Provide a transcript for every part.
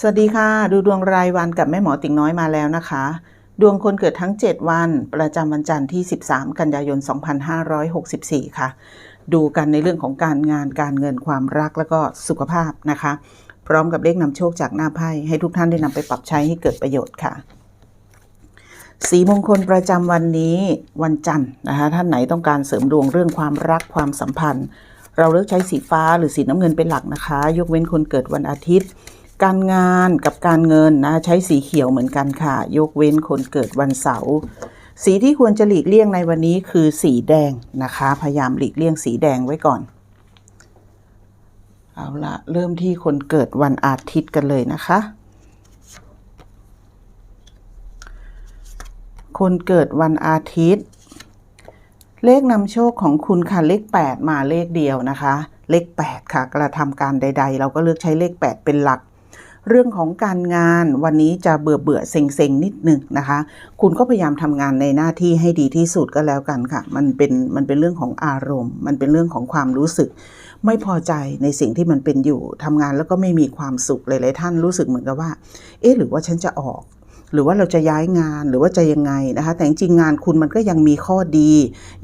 สวัสดีค่ะ ดูดวงรายวันกับแม่หมอติ่งน้อยมาแล้วนะคะ ดวงคนเกิดทั้ง 7 วัน ประจำวันจันทร์ที่ 13 กันยายน 2564 ค่ะ ดูกันในเรื่องของการงานการเงินความรักแล้วก็สุขภาพนะคะ พร้อมกับเลขนำโชคจากหน้าไพ่ให้ทุกท่านได้นำไปปรับใช้ให้เกิดประโยชน์ค่ะ สีมงคลประจำวันนี้วันจันทร์นะคะท่านไหนต้องการเสริมดวงเรื่องความรักความสัมพันธ์ เราเลือกใช้สีฟ้าหรือสีน้ำเงินเป็นหลักนะคะ ยกเว้นคนเกิดวันอาทิตย์ การงานกับการเงินนะใช้สีเขียวเหมือนกันค่ะ ยกเว้นคนเกิดวันเสาร์สีที่ควรจะหลีกเลี่ยงในวันนี้คือสีแดงนะคะ พยายามหลีกเลี่ยงสีแดงไว้ก่อน เอาละเริ่มที่คนเกิดวันอาทิตย์กันเลยนะคะ คนเกิดวันอาทิตย์ เลขนำโชคของคุณค่ะเลข 8 มาเลขเดียวนะคะ เลข 8 ค่ะ กระทำการใด ๆ เราก็เลือกใช้เลข 8 เป็นหลัก เรื่องของการงานวันนี้จะเบื่อเบื่อเซ็งเซ็งนิดนึงนะคะ คุณก็พยายามทำงานในหน้าที่ให้ดีที่สุดก็แล้วกันค่ะ มันเป็นมันเป็นเรื่องของอารมณ์ มันเป็นเรื่องของความรู้สึก ไม่พอใจในสิ่งที่มันเป็นอยู่ทำงานแล้วก็ไม่มีความสุขหลายๆท่านรู้สึกเหมือนกับว่า เอ๊ะหรือว่าฉันจะออกหรือว่าเราจะย้ายงานหรือว่าจะยังไงนะคะ แต่จริงงานคุณมันก็ยังมีข้อดี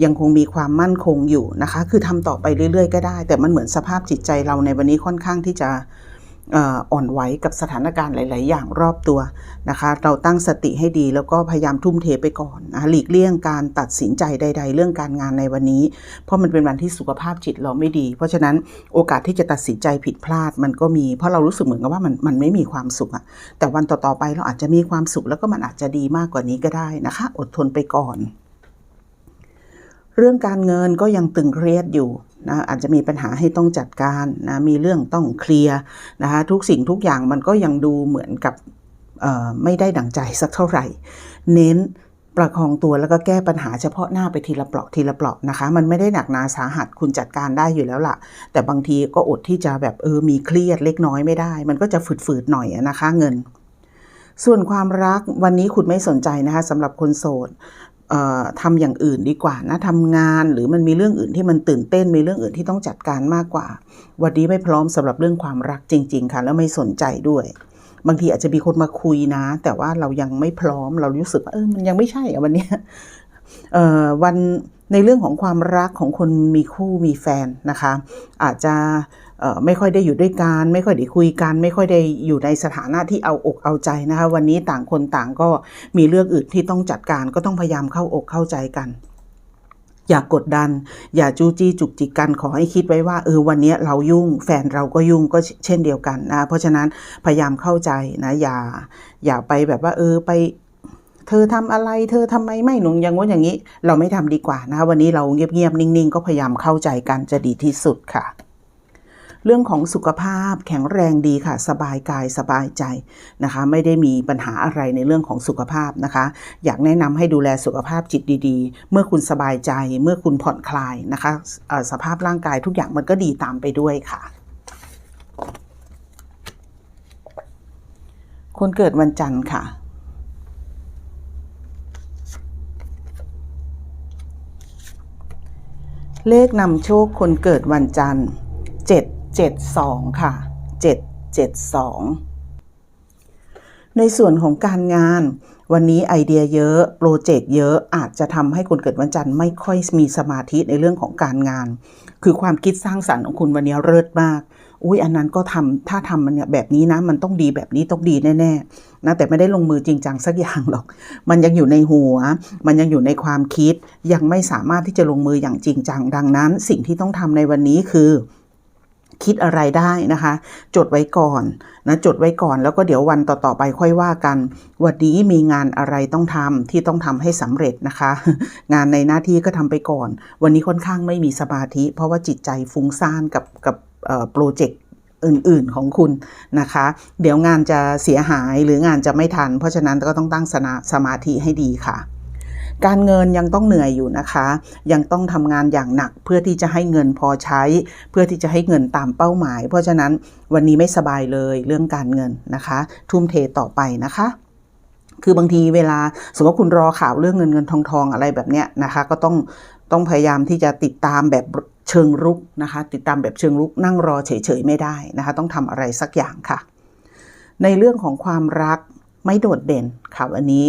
ยังคงมีความมั่นคงอยู่นะคะ คือทำต่อไปเรื่อยๆ ก็ได้ แต่มันเหมือนสภาพจิตใจเราในวันนี้ค่อนข้างที่จะ อ่อนไหวกับสถานการณ์หลาย ๆ อย่างรอบตัวนะคะ เราตั้งสติให้ดีแล้วก็พยายามทุ่มเทไปก่อนนะหลีกเลี่ยงการตัดสินใจใด ๆ เรื่องการงานในวันนี้ เพราะมันเป็นวันที่สุขภาพจิตเราไม่ดี เพราะฉะนั้นโอกาสที่จะตัดสินใจผิดพลาดมันก็มี เพราะเรารู้สึกเหมือนกับว่ามันมันไม่มีความสุขอะแต่วันต่อ ๆ ไปเราอาจจะมีความสุขแล้วก็มันอาจจะดีมากกว่านี้ก็ได้นะคะ อดทนไปก่อน เรื่องการเงินก็ยังตึงเครียดอยู่ นะอาจจะมีปัญหาให้ต้องจัดการนะมีเรื่องต้องเคลียร์นะคะทุกสิ่งทุกอย่างมันก็ยังดูเหมือนกับไม่ได้ดังใจสักเท่าไหร่ เน้นประคองตัวแล้วก็แก้ปัญหาเฉพาะหน้าไปทีละเปลาะทีละเปลาะนะคะ มันไม่ได้หนักหนาสาหัสคุณจัดการได้อยู่แล้วล่ะ แต่บางทีก็อดที่จะแบบเออมีเครียดเล็กน้อยไม่ได้ มันก็จะฝืดๆหน่อยนะคะเงิน ส่วนความรักวันนี้คุณไม่สนใจนะคะสำหรับคนโสด ทำอย่างอื่นดีกว่านะทำงานหรือมันมีเรื่องอื่นที่มันตื่นเต้นมีเรื่องอื่นที่ต้องจัดการมากกว่า วันนี้ไม่พร้อมสำหรับเรื่องความรักจริง ๆ ค่ะ แล้วไม่สนใจด้วย บางทีอาจจะมีคนมาคุยนะ แต่ว่าเรายังไม่พร้อมเรารู้สึกว่าเออมันยังไม่ใช่อะวันนี้เอ่อวัน ในเรื่องของความรักของคนมีคู่มีแฟนนะคะ อาจจะไม่ค่อยได้อยู่ด้วยกันไม่ค่อยได้คุยกัน ไม่ค่อยได้อยู่ในสถานะที่เอาอกเอาใจนะคะ วันนี้ต่างคนต่างก็มีเรื่องอื่นที่ต้องจัดการก็ต้องพยายามเข้าอกเข้าใจกันอย่ากกดดัน อย่าจู้จี้จุกจิกกันขอให้คิดไว้ว่าเออวันนี้เรายุ่ง แฟนเราก็ยุ่งก็เช่นเดียวกันนะเพราะฉะนั้นพยายามเข้าใจนะอย่าอย่าไปแบบว่าเออไป เธอทำอะไร เธอทำไมไม่หนุงอย่างงู้นอย่างนี้ เราไม่ทำดีกว่านะคะวันนี้เราเงียบๆ นิ่งๆ ก็พยายามเข้าใจกันจะดีที่สุดค่ะ เรื่องของสุขภาพแข็งแรงดีค่ะ สบายกายสบายใจนะคะ ไม่ได้มีปัญหาอะไรในเรื่องของสุขภาพนะคะ อยากแนะนำให้ดูแลสุขภาพจิตดี ๆ เมื่อคุณสบายใจ เมื่อคุณผ่อนคลายนะคะสภาพร่างกายทุกอย่างมันก็ดีตามไปด้วยค่ะคนเกิดวันจันทร์ค่ะ เลขนำโชคคนเกิดวันจันทร์ 772 ค่ะ 772 ในส่วนของการงาน วันนี้ไอเดียเยอะ โปรเจกต์เยอะอาจจะทำให้คนเกิดวันจันทร์ไม่ค่อยมีสมาธิในเรื่องของการงาน คือความคิดสร้างสรรค์ของคุณวันนี้เลิศมาก อุ้ยอันนั้นก็ทำถ้าทำมันเนี่ยแบบนี้นะมันต้องดีแบบนี้ต้องดีแน่ๆนะแต่ไม่ได้ลงมือจริงจังสักอย่างหรอก มันยังอยู่ในหัว มันยังอยู่ในความคิด ยังไม่สามารถที่จะลงมืออย่างจริงจัง ดังนั้น สิ่งที่ต้องทำในวันนี้คือคิดอะไรได้นะคะ จดไว้ก่อนนะจดไว้ก่อนแล้วก็เดี๋ยววันต่อๆไปค่อยว่ากัน วันนี้มีงานอะไรต้องทำที่ต้องทำให้สำเร็จนะคะ งานในหน้าที่ก็ทำไปก่อน วันนี้ค่อนข้างไม่มีสมาธิ เพราะว่าจิตใจฟุ้งซ่านกับกับ โปรเจกต์อื่น ๆของคุณนะคะ เดี๋ยวงานจะเสียหายหรืองานจะไม่ทัน เพราะฉะนั้นก็ต้องตั้งสนาสมาธิให้ดีค่ะ การเงินยังต้องเหนื่อยอยู่นะคะ ยังต้องทำงานอย่างหนักเพื่อที่จะให้เงินพอใช้ เพื่อที่จะให้เงินตามเป้าหมาย เพราะฉะนั้นวันนี้ไม่สบายเลยเรื่องการเงินนะคะ ทุ่มเทต่อไปนะคะคือบางทีเวลาสมมติว่าคุณรอข่าวเรื่องเงินเงินทองทองอะไรแบบเนี้ยนะคะ ก็ต้อง ต้องพยายามที่จะติดตามแบบเชิงรุกนะคะ ติดตามแบบเชิงรุกนั่งรอเฉยๆไม่ได้นะคะ ต้องทำอะไรสักอย่างค่ะ ในเรื่องของความรักไม่โดดเด่นค่ะวันนี้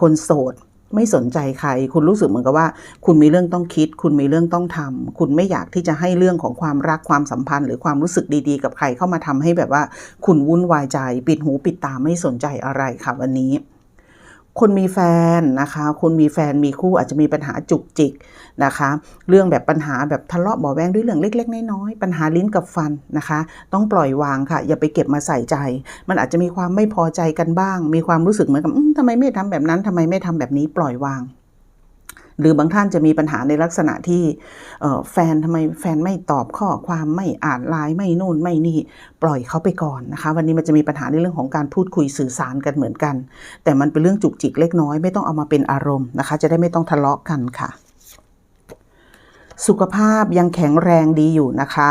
คนโสดไม่สนใจใคร คุณรู้สึกเหมือนกับว่า คุณมีเรื่องต้องคิด คุณมีเรื่องต้องทำคุณไม่อยากที่จะให้เรื่องของความรักความสัมพันธ์ หรือความรู้สึกดีๆ กับใครเข้ามาทำให้แบบว่า คุณวุ่นวายใจ ปิดหูปิดตาไม่สนใจอะไรค่ะวันนี้ คนมีแฟนนะคะ คนมีแฟนมีคู่อาจจะมีปัญหาจุกจิกนะคะ เรื่องแบบปัญหาแบบทะเลาะเบาแวงด้วยเรื่องเล็ก ๆ น้อยๆปัญหาลิ้นกับฟันนะคะ ต้องปล่อยวางค่ะ อย่าไปเก็บมาใส่ใจ มันอาจจะมีความไม่พอใจกันบ้าง มีความรู้สึกเหมือนกับทำไมไม่ทำแบบนั้นทำไมไม่ทำแบบนี้ปล่อยวาง หรือบางท่านจะมีปัญหาในลักษณะที่แฟนทำไมแฟนไม่ตอบข้อความไม่อ่านไลน์ไม่นู่นไม่นี่ปล่อยเขาไปก่อนนะคะ วันนี้มันจะมีปัญหาในเรื่องของการพูดคุยสื่อสารกันเหมือนกัน แต่มันเป็นเรื่องจุกจิกเล็กน้อยไม่ต้องเอามาเป็นอารมณ์นะคะ จะได้ไม่ต้องทะเลาะกันค่ะ สุขภาพยังแข็งแรงดีอยู่นะคะ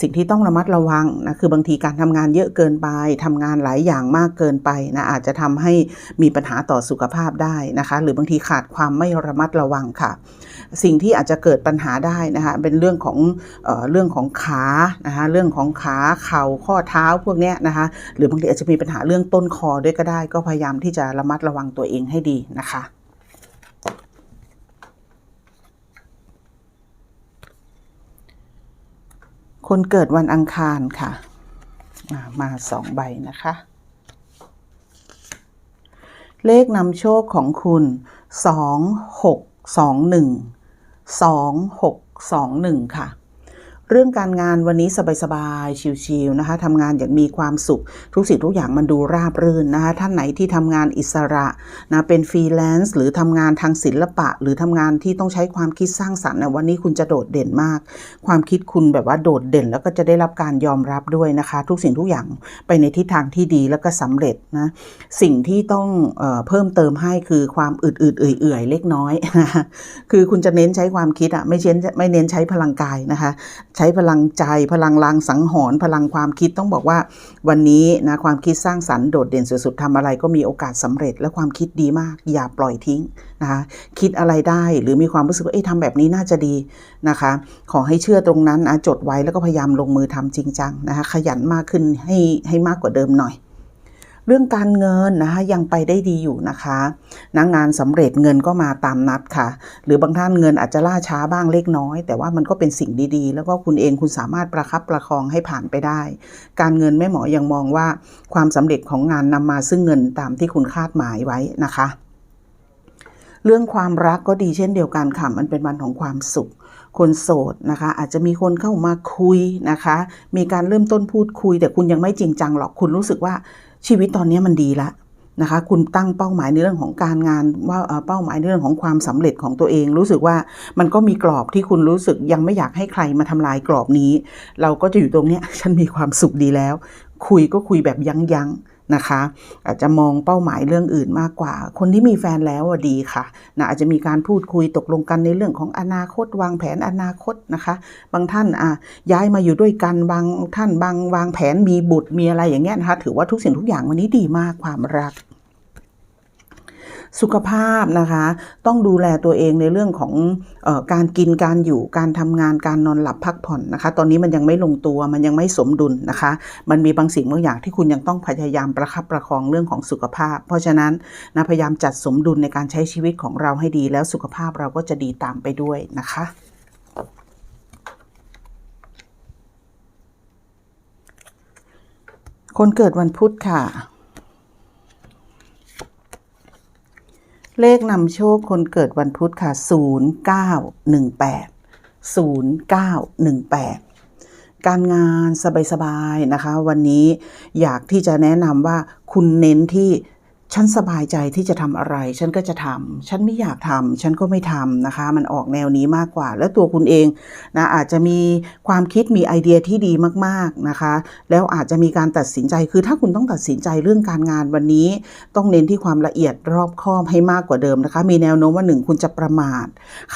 สิ่งที่ต้องระมัดระวังนะคือบางทีการทำงานเยอะเกินไปทำงานหลายอย่างมากเกินไปนะอาจจะทำให้มีปัญหาต่อสุขภาพได้นะคะ หรือบางทีขาดความไม่ระมัดระวังค่ะ สิ่งที่อาจจะเกิดปัญหาได้นะคะเป็นเรื่องของเอเรื่องของขานะคะเรื่องของขาเข่าข้อเท้าพวกเนี้ยนะคะหรือบางทีอาจจะมีปัญหาเรื่องต้นคอด้วยก็ได้ ก็พยายามที่จะระมัดระวังตัวเองให้ดีนะคะ คนเกิดวันอังคารค่ะอ่ามาสองใบนะคะ เลขนำโชคของคุณสองหกสองหนึ่งสองหกสองหนึ่งค่ะ เรื่องการงานวันนี้สบายๆ ชิวๆนะคะทำงานอย่างมีความสุข ทุกสิ่งทุกอย่างมันดูราบรื่นนะคะ ท่านไหนที่ทำงานอิสระนะเป็นฟรีแลนซ์หรือทำงานทางศิลปะ หรือทำงานที่ต้องใช้ความคิดสร้างสรรค์นะวันนี้คุณจะโดดเด่นมาก ความคิดคุณแบบว่าโดดเด่น แล้วก็จะได้รับการยอมรับด้วยนะคะ ทุกสิ่งทุกอย่างไปในทิศทางที่ดีแล้วก็สำเร็จนะ สิ่งที่ต้องเออเพิ่มเติมให้คือความอืดๆเอื่อยๆเล็กน้อย คือคุณจะเน้นใช้ความคิดอะไม่เช่นไม่เน้นใช้พลังกายนะคะใช้พลังใจพลังลางสังหรณ์พลังความคิดต้องบอกว่า วันนี้นะความคิดสร้างสรรค์โดดเด่นสุดๆทำอะไรก็มีโอกาสสำเร็จ และความคิดดีมาก อย่าปล่อยทิ้งนะคะคิดอะไรได้หรือมีความรู้สึกว่าเอ๊ะทำแบบนี้น่าจะดีนะคะ ขอให้เชื่อตรงนั้นนะจดไว้แล้วก็พยายามลงมือทำจริงจังนะคะขยันมากขึ้นให้ให้มากกว่าเดิมหน่อย เรื่องการเงินนะคะยังไปได้ดีอยู่นะคะนะงานสำเร็จเงินก็มาตามนัดค่ะ หรือบางท่านเงินอาจจะล่าช้าบ้างเล็กน้อย แต่ว่ามันก็เป็นสิ่งดีๆ แล้วก็คุณเองคุณสามารถประคับประคองให้ผ่านไปได้ การเงินแม่หมอยังมองว่าความสำเร็จของงานนำมาซึ่งเงินตามที่คุณคาดหมายไว้นะคะเรื่องความรักก็ดีเช่นเดียวกันค่ะ มันเป็นวันของความสุข คนโสดนะคะ อาจจะมีคนเข้ามาคุยนะคะ มีการเริ่มต้นพูดคุย แต่คุณยังไม่จริงจังหรอก คุณรู้สึกว่า ชีวิตตอนนี้มันดีละนะคะ คุณตั้งเป้าหมายในเรื่องของการงานว่าเออเป้าหมายในเรื่องของความสำเร็จของตัวเอง รู้สึกว่ามันก็มีกรอบที่คุณรู้สึกยังไม่อยากให้ใครมาทำลายกรอบนี้ เราก็จะอยู่ตรงเนี้ยฉันมีความสุขดีแล้ว คุยก็คุยแบบยั้งยั้งๆ นะคะ อาจจะมองเป้าหมายเรื่องอื่นมากกว่า คนที่มีแฟนแล้วดีค่ะนะอาจจะมีการพูดคุยตกลงกันในเรื่องของอนาคต วางแผนอนาคตนะคะ บางท่านอะย้ายมาอยู่ด้วยกันบางท่านบางวางแผนมีบุตรมีอะไรอย่างเงี้ยนะคะ ถือว่าทุกสิ่งทุกอย่างวันนี้ดีมากความรัก สุขภาพนะคะ ต้องดูแลตัวเองในเรื่องของออการกินการอยู่การทำงานการนอนหลับพักผ่อนนะคะ ตอนนี้มันยังไม่ลงตัวมันยังไม่สมดุลนะคะ มันมีบางสิ่งบางอย่างที่คุณยังต้องพยายามประคับประคองเรื่องของสุขภาพ เพราะฉะนั้นนะพยายามจัดสมดุลในการใช้ชีวิตของเราให้ดี แล้วสุขภาพเราก็จะดีตามไปด้วยนะคะคนเกิดวันพุธค่ะ เลขนำโชคคนเกิดวันพุธค่ะ 0918 0918 การงานสบายๆนะคะ วันนี้อยากที่จะแนะนำว่าคุณเน้นที่ ฉันสบายใจที่จะทำอะไร ฉันก็จะทำฉันไม่อยากทำฉันก็ไม่ทำนะคะ มันออกแนวนี้มากกว่า แล้วตัวคุณเองนะอาจจะมีความคิดมีไอเดียที่ดีมากๆนะคะ แล้วอาจจะมีการตัดสินใจคือถ้าคุณต้องตัดสินใจเรื่องการงานวันนี้ ต้องเน้นที่ความละเอียดรอบคอบให้มากกว่าเดิมนะคะ มีแนวโน้มว่าหนึ่งคุณจะประมาท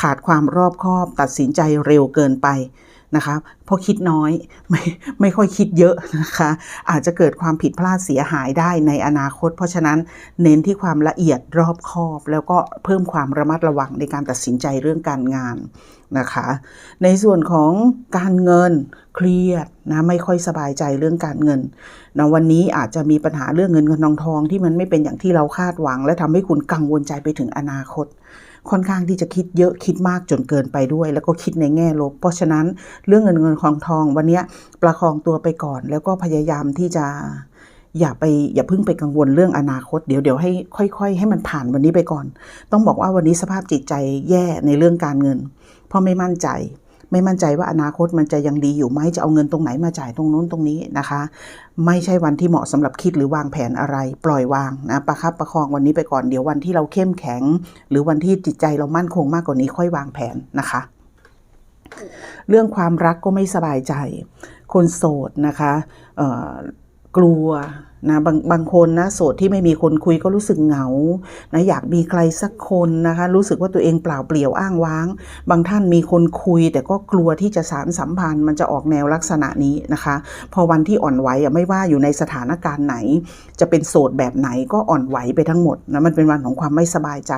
ขาดความรอบคอบ ตัดสินใจเร็วเกินไป นะคะเพราะคิดน้อยไม่ไม่ค่อยคิดเยอะนะคะ อาจจะเกิดความผิดพลาดเสียหายได้ในอนาคต เพราะฉะนั้นเน้นที่ความละเอียดรอบคอบ แล้วก็เพิ่มความระมัดระวังในการตัดสินใจเรื่องการงานนะคะ ในส่วนของการเงินเครียดนะไม่ค่อยสบายใจเรื่องการเงินนะวันนี้อาจจะมีปัญหาเรื่องเงินเงินทองทองที่มันไม่เป็นอย่างที่เราคาดหวัง และทำให้คุณกังวลใจไปถึงอนาคต ค่อนข้างที่จะคิดเยอะคิดมากจนเกินไปด้วย แล้วก็คิดในแง่ลบ เพราะฉะนั้นเรื่องเงินเงินทองทองวันนี้ประคองตัวไปก่อน แล้วก็พยายามที่จะอย่าไปอย่าเพิ่งไปกังวลเรื่องอนาคตเดี๋ยวเดี๋ยวให้ค่อย ๆ ให้มันผ่านวันนี้ไปก่อน ต้องบอกว่าวันนี้สภาพจิตใจแย่ในเรื่องการเงิน เพราะไม่มั่นใจ ไม่มั่นใจว่าอนาคตมันจะยังดีอยู่ไหมจะเอาเงินตรงไหนมาจ่ายตรงนู้นตรงนี้นะคะ ไม่ใช่วันที่เหมาะสำหรับคิดหรือวางแผนอะไร ปล่อยวางนะประคับประคองวันนี้ไปก่อนเดี๋ยววันที่เราเข้มแข็ง หรือวันที่จิตใจเรามั่นคงมากกว่านี้ค่อยวางแผนนะคะ เรื่องความรักก็ไม่สบายใจ คนโสดนะคะกลัวนะบางบางคนนะโสดที่ไม่มีคนคุยก็รู้สึกเหงานะอยากมีใครสักคนนะคะรู้สึกว่าตัวเองเปล่าเปลี่ยวอ้างว้าง บางท่านมีคนคุย แต่ก็กลัวที่จะสารสัมพันธ์ มันจะออกแนวลักษณะนี้นะคะ พอวันที่อ่อนไหวไม่ว่าอยู่ในสถานการณ์ไหน จะเป็นโสดแบบไหนก็อ่อนไหวไปทั้งหมดนะมันเป็นวันของความไม่สบายใจ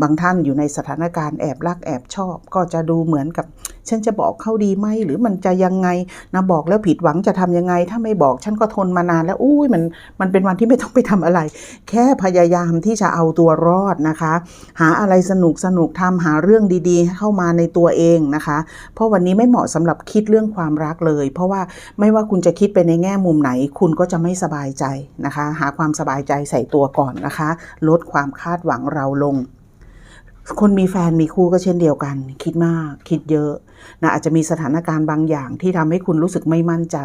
บางท่านอยู่ในสถานการณ์แอบรักแอบชอบ ก็จะดูเหมือนกับฉันจะบอกเข้าดีไหมหรือมันจะยังไงนะบอกแล้วผิดหวังจะทำยังไง ถ้าไม่บอกฉันก็ทนมานานแล้วอุ้ยมันมันเป็นวันที่ไม่ต้องไปทำอะไร แค่พยายามที่จะเอาตัวรอดนะคะ หาอะไรสนุกสนุกทำหาเรื่องดีๆ เข้ามาในตัวเองนะคะ เพราะวันนี้ไม่เหมาะสำหรับคิดเรื่องความรักเลย เพราะว่าไม่ว่าคุณจะคิดไปในแง่มุมไหน คุณก็จะไม่สบายใจนะคะ หาความสบายใจใส่ตัวก่อนนะคะ ลดความคาดหวังเราลง คนมีแฟนมีคู่ก็เช่นเดียวกัน คิดมาก คิดเยอะ นะอาจจะมีสถานการณ์บางอย่างที่ทำให้คุณรู้สึกไม่มั่นใจ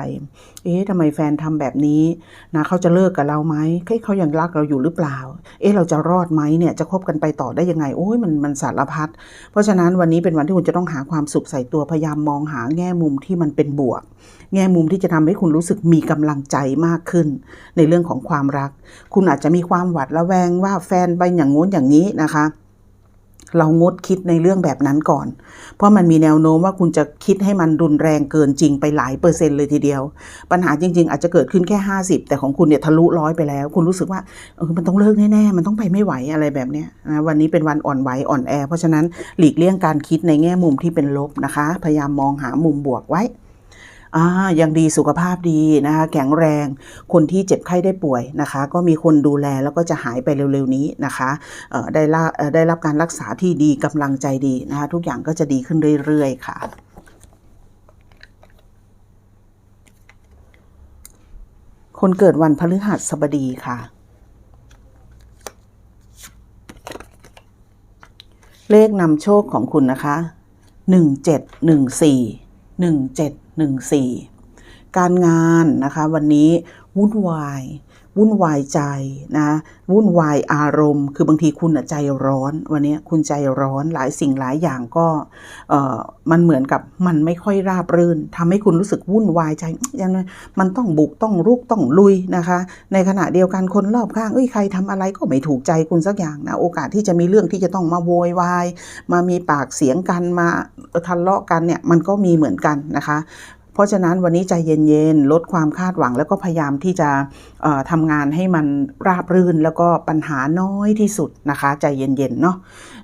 เอ๊ะทำไมแฟนทำแบบนี้นะเขาจะเลิกกับเราไหมเฮ้ยเขายังรักเราอยู่หรือเปล่า เอ๊ะเราจะรอดไหมเนี่ยจะคบกันไปต่อได้ยังไง โอ้ยมันมันสารพัด เพราะฉะนั้นวันนี้เป็นวันที่คุณจะต้องหาความสุขใส่ตัวพยายามมองหาแง่มุมที่มันเป็นบวก แง่มุมที่จะทำให้คุณรู้สึกมีกำลังใจมากขึ้น ในเรื่องของความรัก คุณอาจจะมีความหวาดระแวงว่าแฟนไปอย่างงู้นอย่างนี้นะคะ เรางดคิดในเรื่องแบบนั้นก่อน เพราะมันมีแนวโน้มว่าคุณจะคิดให้มันรุนแรงเกินจริงไปหลายเปอร์เซ็นต์เลยทีเดียว ปัญหาจริง ๆ อาจจะเกิดขึ้นแค่ 50 แต่ของคุณเนี่ยทะลุร้อยไปแล้ว คุณรู้สึกว่าเออมันต้องเลิกแน่ๆ มันต้องไปไม่ไหวอะไรแบบเนี้ยนะวันนี้เป็นวันอ่อนไหวอ่อนแอ เพราะฉะนั้นหลีกเลี่ยงการคิดในแง่มุมที่เป็นลบนะคะ พยายามมองหามุมบวกไว้ อ่ายังดีสุขภาพดีนะคะ แข็งแรง คนที่เจ็บไข้ได้ป่วยนะคะ ก็มีคนดูแลแล้วก็จะหายไปเร็วๆนี้นะคะได้ได้รับการรักษาที่ดีกำลังใจดีนะคะ ทุกอย่างก็จะดีขึ้นเรื่อย ๆ ค่ะคนเกิดวันพฤหัสบดีค่ะ เลขนำโชคของคุณนะคะหนึ่ 14 การงานนะคะ วันนี้วุ่นวาย วุ่นวายใจนะวุ่นวายอารมณ์ คือบางทีคุณใจร้อน วันนี้คุณใจร้อนหลายสิ่งหลายอย่างก็มันเหมือนกับมันไม่ค่อยราบรื่นทำให้คุณรู้สึกวุ่นวายใจยังไงมันต้องบุกต้องรุกต้องลุยนะคะ ในขณะเดียวกันคนรอบข้างเอ้ยใครทำอะไรก็ไม่ถูกใจคุณสักอย่างนะโอกาสที่จะมีเรื่องที่จะต้องมาโวยวายมามีปากเสียงกันมาทะเลาะกันเนี่ยมันก็มีเหมือนกันนะคะ เพราะฉะนั้นวันนี้ใจเย็นๆ ลดความคาดหวัง แล้วก็พยายามที่จะทำงานให้มันราบรื่น แล้วก็ปัญหาน้อยที่สุดนะคะ ใจเย็นๆเนาะ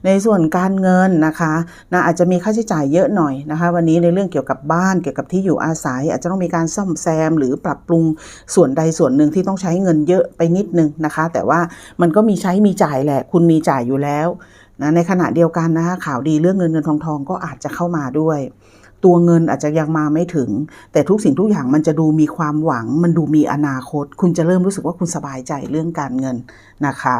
ในส่วนการเงินนะคะนะอาจจะมีค่าใช้จ่ายเยอะหน่อยนะคะ วันนี้ในเรื่องเกี่ยวกับบ้านเกี่ยวกับที่อยู่อาศัย อาจจะต้องมีการซ่อมแซม หรือปรับปรุงส่วนใดส่วนหนึ่งที่ต้องใช้เงินเยอะไปนิดนึงนะคะ แต่ว่ามันก็มีใช้มีจ่ายแหละ คุณมีจ่ายอยู่แล้วนะในขณะเดียวกันนะคะข่าวดีเรื่องเงินเงินทองทองก็อาจจะเข้ามาด้วย ตัวเงินอาจจะยังมาไม่ถึง แต่ทุกสิ่งทุกอย่างมันจะดูมีความหวัง มันดูมีอนาคต คุณจะเริ่มรู้สึกว่าคุณสบายใจเรื่องการเงินนะคะ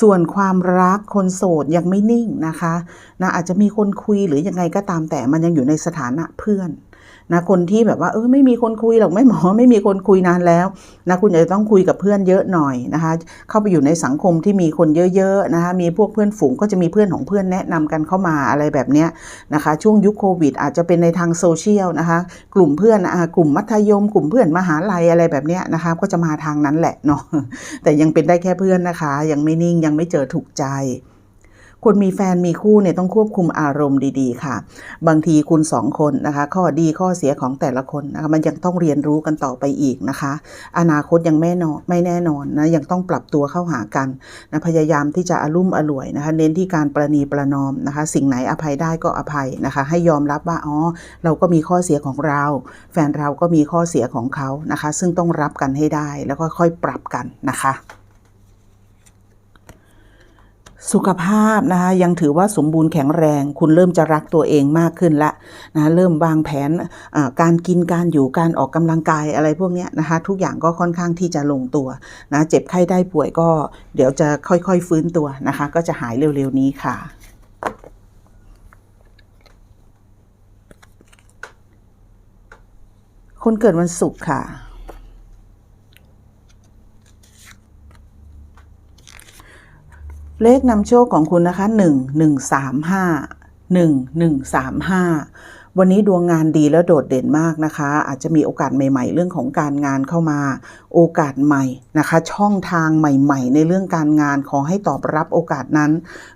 ส่วนความรักคนโสดยังไม่นิ่งนะคะนะอาจจะมีคนคุยหรือยังไงก็ตามแต่มันยังอยู่ในสถานะเพื่อน นะคนที่แบบว่าเออไม่มีคนคุยหรอกไม่หมอไม่มีคนคุยนานแล้วนะคุณอาจจะต้องคุยกับเพื่อนเยอะหน่อยนะคะเข้าไปอยู่ในสังคมที่มีคนเยอะๆนะคะมีพวกเพื่อนฝูงก็จะมีเพื่อนของเพื่อนแนะนำกันเข้ามาอะไรแบบเนี้ยนะคะช่วงยุคโควิด อาจจะเป็นในทางโซเชียลนะคะกลุ่มเพื่อนอากลุ่มมัธยม กลุ่มเพื่อนมหาลัยอะไรแบบเนี้ยนะคะก็จะมาทางนั้นแหละเนาะแต่ยังเป็นได้แค่เพื่อนนะคะ ยังไม่นิ่งยังไม่เจอถูกใจ คนมีแฟนมีคู่เนี่ยต้องควบคุมอารมณ์ดีๆ ค่ะ บางทีคุณสองคนนะคะ ข้อดีข้อเสียของแต่ละคนนะคะมันยังต้องเรียนรู้กันต่อไปอีกนะคะ อนาคตยังไม่นอนไม่แน่นอนนะยังต้องปรับตัวเข้าหากันนะพยายามที่จะอารุ่มอร่วยนะคะ เน้นที่การประนีประนอมนะคะ สิ่งไหนอภัยได้ก็อภัยนะคะ ให้ยอมรับว่าอ๋อเราก็มีข้อเสียของเรา แฟนเราก็มีข้อเสียของเขานะคะ ซึ่งต้องรับกันให้ได้แล้วก็ค่อยปรับกันนะคะ สุขภาพนะคะยังถือว่าสมบูรณ์แข็งแรง คุณเริ่มจะรักตัวเองมากขึ้นละนะเริ่มวางแผนการกินการอยู่การออกกำลังกายอะไรพวกนี้นะคะทุกอย่างก็ค่อนข้างที่จะลงตัวนะเจ็บไข้ได้ป่วยก็เดี๋ยวจะค่อยๆฟื้นตัวนะคะ ก็จะหายเร็วๆนี้ค่ะคนเกิดวันศุกร์ค่ะ เลขนำโชคของคุณนะคะ 1 1 3 5 1 1 3 5 วันนี้ดวงงานดีแล้วโดดเด่นมากนะคะ อาจจะมีโอกาสใหม่ ๆ เรื่องของการงานเข้ามา โอกาสใหม่นะคะ ช่องทางใหม่ ๆ ในเรื่องการงานขอให้ตอบรับโอกาสนั้น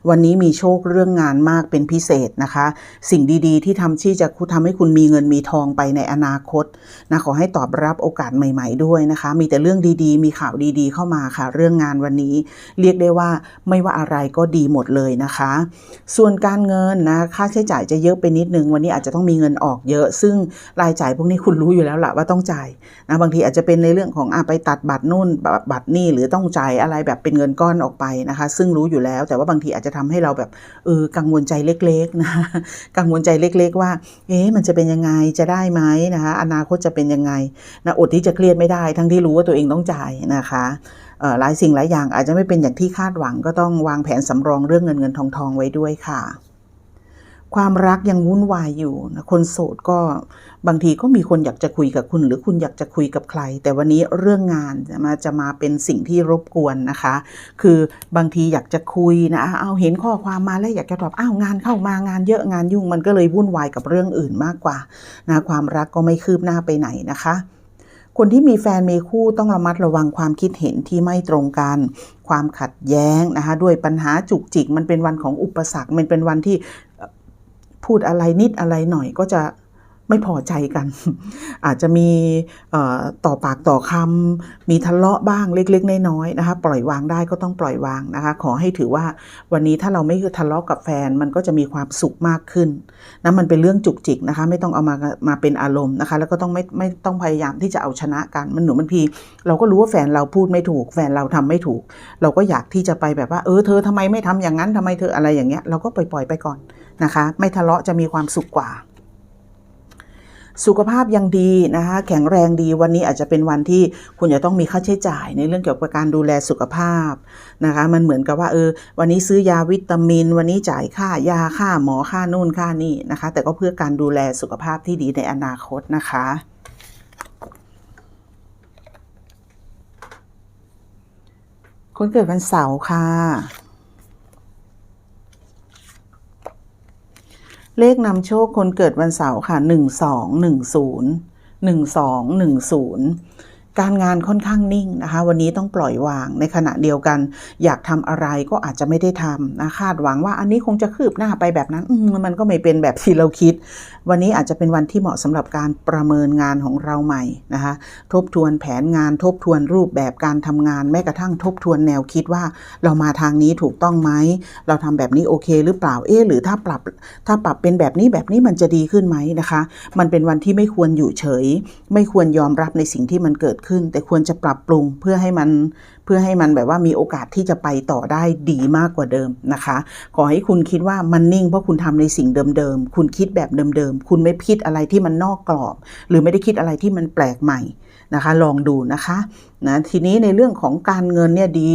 วันนี้มีโชคเรื่องงานมากเป็นพิเศษนะคะ สิ่งดีๆ ที่ทำที่จะทำให้คุณมีเงินมีทองไปในอนาคตนะขอให้ตอบรับโอกาสใหม่ ๆ ด้วยนะคะ มีแต่เรื่องดีๆ มีข่าวดีๆ เข้ามาค่ะ เรื่องงานวันนี้ เรียกได้ว่าไม่ว่าอะไรก็ดีหมดเลยนะคะ ส่วนการเงินนะค่าใช้จ่ายจะเยอะไปนิดนึงวันนี้อาจจะต้องมีเงินออกเยอะ ซึ่งรายจ่ายพวกนี้คุณรู้อยู่แล้วแหละว่าต้องจ่ายนะบางทีอาจจะเป็นในเรื่องของอไปตัดบัตรนู่นบบัตรนี่หรือต้องจ่ายอะไรแบบเป็นเงินก้อนออกไปนะคะ ซึ่งรู้อยู่แล้ว แต่ว่าบางทีอาจจะทำให้เราแบบเออกังวลใจเล็กๆนะกังวลใจเล็ก ๆ ว่า เอ๊ะมันจะเป็นยังไงจะได้ไหมนะคะอนาคตจะเป็นยังไงนะอดที่จะเครียดไม่ได้ ทั้งที่รู้ว่าตัวเองต้องจ่ายนะคะหลายสิ่งหลายอย่างอาจจะไม่เป็นอย่างที่คาดหวังก็ต้องวางแผนสำรองเรื่องเงินเงินทองทองไว้ด้วยค่ะ ความรักยังวุ่นวายอยู่นะคนโสดก็บางทีก็มีคนอยากจะคุยกับคุณ หรือคุณอยากจะคุยกับใคร แต่วันนี้เรื่องงานจะมาจะมาเป็นสิ่งที่รบกวนนะคะ คือบางทีอยากจะคุยนะเอาเห็นข้อความมาแล้วอยากจะตอบอ้าวงานเข้ามางานเยอะงานยุ่งมันก็เลยวุ่นวายกับเรื่องอื่นมากกว่านะความรักก็ไม่คืบหน้าไปไหนนะคะคนที่มีแฟนมีคู่ต้องระมัดระวังความคิดเห็นที่ไม่ตรงกัน ความขัดแย้งนะคะด้วยปัญหาจุกจิกมันเป็นวันของอุปสรรค มันเป็นวันที่ พูดอะไรนิดอะไรหน่อยก็จะไม่พอใจกัน อาจจะมีต่อปากต่อคำมีทะเลาะบ้างเล็กๆน้อยๆนะคะ ปล่อยวางได้ก็ต้องปล่อยวางนะคะ ขอให้ถือว่าวันนี้ถ้าเราไม่ทะเลาะกับแฟนมันก็จะมีความสุขมากขึ้นนะมันเป็นเรื่องจุกจิกนะคะ ไม่ต้องเอามามาเป็นอารมณ์นะคะ แล้วก็ต้องไม่ไม่ต้องพยายามที่จะเอาชนะกันมันหนูบางทีเราก็รู้ว่าแฟนเราพูดไม่ถูก แฟนเราทำไม่ถูก เราก็อยากที่จะไปแบบว่าเออเธอทำไมไม่ทำอย่างนั้นทำไมเธออะไรอย่างเงี้ยเราก็ปล่อยปล่อยๆไปก่อน นะคะ ไม่ทะเลาะจะมีความสุขกว่า สุขภาพยังดีนะคะแข็งแรงดีวันนี้อาจจะเป็นวันที่คุณจะต้องมีค่าใช้จ่ายในเรื่องเกี่ยวกับการดูแลสุขภาพนะคะ มันเหมือนกับว่าเออวันนี้ซื้อยาวิตามิน วันนี้จ่ายค่ายาค่าหมอค่านู่นค่านี่นะคะ แต่ก็เพื่อการดูแลสุขภาพที่ดีในอนาคตนะคะคนเกิดวันเสาร์ค่ะ เลขนำโชคคนเกิดวันเสาร์ค่ะ 1 2 1 0 1 2 1 0 การงานค่อนข้างนิ่งนะคะ วันนี้ต้องปล่อยวางในขณะเดียวกัน อยากทำอะไรก็อาจจะไม่ได้ทำนะคาดหวังว่าอันนี้คงจะคืบหน้าไปแบบนั้นมมันก็ไม่เป็นแบบที่เราคิด วันนี้อาจจะเป็นวันที่เหมาะสำหรับการประเมินงานของเราใหม่นะคะ ทบทวนแผนงานทบทวนรูปแบบการทำงาน แม้กระทั่งทบทวนแนวคิดว่าเรามาทางนี้ถูกต้องไหมเราทำแบบนี้โอเค หรือเปล่าเอ๊หรือถ้าปรับถ้าปรับเป็นแบบนี้แบบนี้มันจะดีขึ้นไหมนะคะ มันเป็นวันที่ไม่ควรอยู่เฉย ไม่ควรยอมรับในสิ่งที่มันเกิดขึ้นแต่ควรจะปรับปรุงเพื่อให้มันเพื่อให้มันแบบว่ามีโอกาสที่จะไปต่อได้ดีมากกว่าเดิมนะคะ ขอให้คุณคิดว่ามันนิ่งเพราะคุณทำในสิ่งเดิมๆ คุณคิดแบบเดิมๆ คุณไม่คิดอะไรที่มันนอกกรอบ หรือไม่ได้คิดอะไรที่มันแปลกใหม่นะคะ ลองดูนะคะ นะทีนี้ในเรื่องของการเงินเนี่ยดี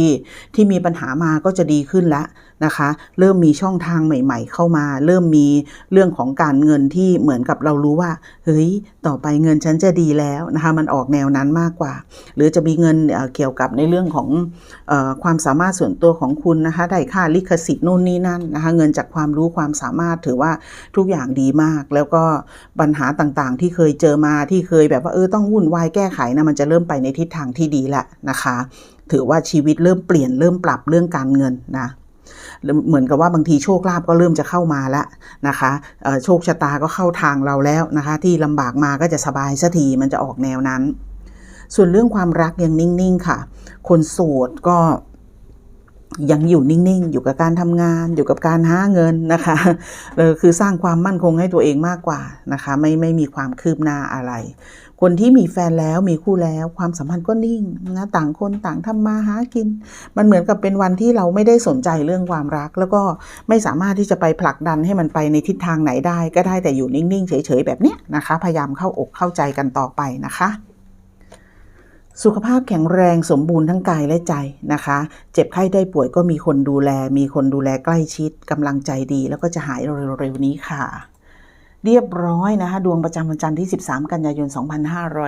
ที่มีปัญหามาก็จะดีขึ้นแล้วนะคะ เริ่มมีช่องทางใหม่ ๆ เข้ามา เริ่มมีเรื่องของการเงินที่เหมือนกับเรารู้ว่าเฮ้ยต่อไปเงินฉันจะดีแล้วนะคะมันออกแนวนั้นมากกว่า หรือจะมีเงินเเกี่ยวกับในเรื่องของออความสามารถส่วนตัวของคุณนะคะได้ค่าลิขสิทธิ์นู่นนี่นั่นนะคะเงินจากความรู้ความสามารถถือว่าทุกอย่างดีมาก แล้วก็ปัญหาต่างๆ ที่เคยเจอมาที่เคยแบบว่าเออต้องวุ่นวายแก้ไขนะมันจะเริ่มไปในทิศทางที่ดีแล้วนะคะ ถือว่าชีวิตเริ่มเปลี่ยนเริ่มปรับเรื่องการเงินนะเหมือนกับว่าบางทีโชคลาภก็เริ่มจะเข้ามาแล้วนะคะโชคชะตาก็เข้าทางเราแล้วนะคะ ที่ลำบากมาก็จะสบายสักทีมันจะออกแนวนั้น ส่วนเรื่องความรักยังนิ่งๆค่ะ คนโสดก็ยังอยู่นิ่งๆ อยู่กับการทำงาน อยู่กับการหาเงินนะคะคือสร้างความมั่นคงให้ตัวเองมากกว่านะคะ ไม่ไม่มีความคืบหน้าอะไร คนที่มีแฟนแล้วมีคู่แล้ว ความสัมพันธ์ก็นิ่งนะต่างคนต่างทำมาหากิน มันเหมือนกับเป็นวันที่เราไม่ได้สนใจเรื่องความรัก แล้วก็ไม่สามารถที่จะไปผลักดันให้มันไปในทิศทางไหนได้ ก็ได้แต่อยู่นิ่งๆเฉยๆแบบเนี้ยนะคะ พยายามเข้าอกเข้าใจกันต่อไปนะคะสุขภาพแข็งแรงสมบูรณ์ทั้งกายและใจนะคะ เจ็บไข้ได้ป่วยก็มีคนดูแล มีคนดูแลใกล้ชิดกำลังใจดี แล้วก็จะหายเร็วๆนี้ค่ะ เรียบร้อยนะคะ ดวงประจำวันจันทร์ที่ 13 กันยายน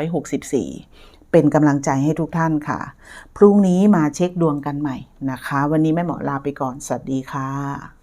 2564 เป็นกำลังใจให้ทุกท่านค่ะ พรุ่งนี้มาเช็คดวงกันใหม่นะคะ วันนี้แม่หมอลาไปก่อน สวัสดีค่ะ